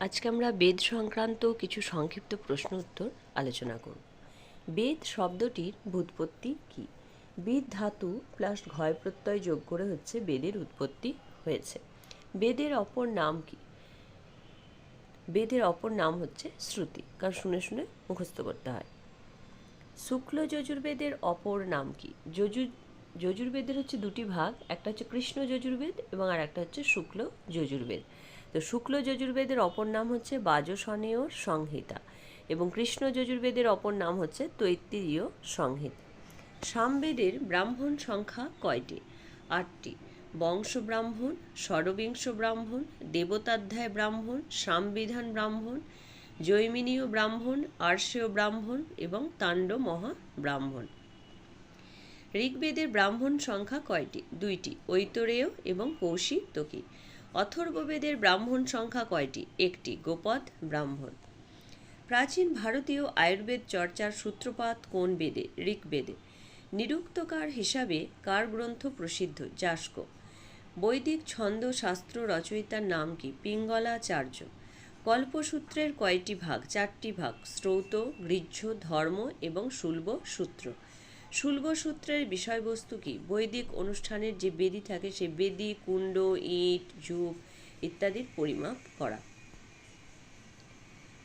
আজকে আমরা বেদ সংক্রান্ত কিছু সংক্ষিপ্ত প্রশ্ন উত্তর আলোচনা করব। বেদ শব্দটির ভূৎপত্তি কি? বেদ ধাতু প্লাস ঘয় প্রত্যয় যোগ করে হচ্ছে বেদের উৎপত্তি হয়েছে। বেদের অপর নাম কি? বেদের অপর নাম হচ্ছে শ্রুতি, কারণ শুনে শুনে মুখস্থ করতে হয়। শুক্ল যজুর্বেদের অপর নাম কি? যজুর যজুর্বেদের হচ্ছে দুটি ভাগ, একটা হচ্ছে কৃষ্ণ যজুর্বেদ এবং আর একটা হচ্ছে শুক্ল যজুর্বেদ। তো শুক্ল যজুর্বেদের অপর নাম হচ্ছে বাজসনেয় সংহিতা এবং কৃষ্ণ যজুর্বেদের অপর নাম হচ্ছে তৈত্তিরীয় সংহিতা। সামবেদের ব্রাহ্মণ সংখ্যা কয়টি? আটটি। বংশ ব্রাহ্মণ ষড়বিংশ ব্রাহ্মণ, দেবতাধ্যায় ব্রাহ্মণ, সামবিধান ব্রাহ্মণ, জৈমিনীয় ব্রাহ্মণ, আর্ষেয় ব্রাহ্মণ এবং তাণ্ড মহা ব্রাহ্মণ। ঋগ্বেদের ব্রাহ্মণ সংখ্যা কয়টি? দুইটি। ঐতরেয় এবং কৌশিকী অথর্ববেদের ব্রাহ্মণ সংখ্যা কয়টি? একটি গোপদ, ব্রাহ্মণ। প্রাচীন ভারতীয় আয়ুর্বেদ চর্চার সূত্রপাত কোন বেদে? ঋগ্বেদে। নিরুক্তকার হিসাবে কার গ্রন্থ প্রসিদ্ধ? যাস্ক। বৈদিক ছন্দ শাস্ত্র রচয়িতার নাম কি? পিঙ্গলাচার্য। কল্পসূত্রের কয়টি ভাগ? চারটি ভাগ। শ্রৌত গৃহ্য ধর্ম এবং শুল্ব সূত্র। শুল্ব সূত্রের বিষয়বস্তু কি? বৈদিক অনুষ্ঠানের যে বেদি থাকে সেই বেদি, কুণ্ড, ইট ঝুপ ইত্যাদির পরিমাপ করা।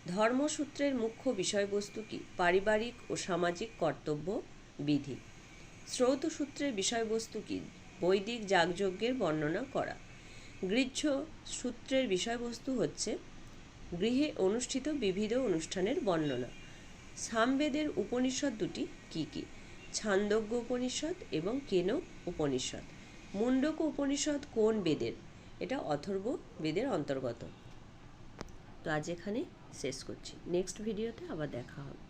ধর্মসূত্রের মুখ্য বিষয়বস্তু কি? পারিবারিক ও সামাজিক কর্তব্য বিধি। শ্রৌত সূত্রের বিষয়বস্তু কি? বৈদিক যাগযজ্ঞের বর্ণনা করা। গৃহ্য সূত্রের বিষয়বস্তু হচ্ছে গৃহে অনুষ্ঠিত বিবিধ অনুষ্ঠানের বর্ণনা। সামবেদের উপনিষদ দুটি কি কি? ছান্দজ্ঞ উপনিষদ এবং কেন উপনিষদ। মুন্ডক উপনিষদ কোন বেদের? এটা অথর্ব বেদের অন্তর্গত। তো আজ এখানে শেষ করছি। নেক্সট ভিডিওতে আবার দেখা হবে।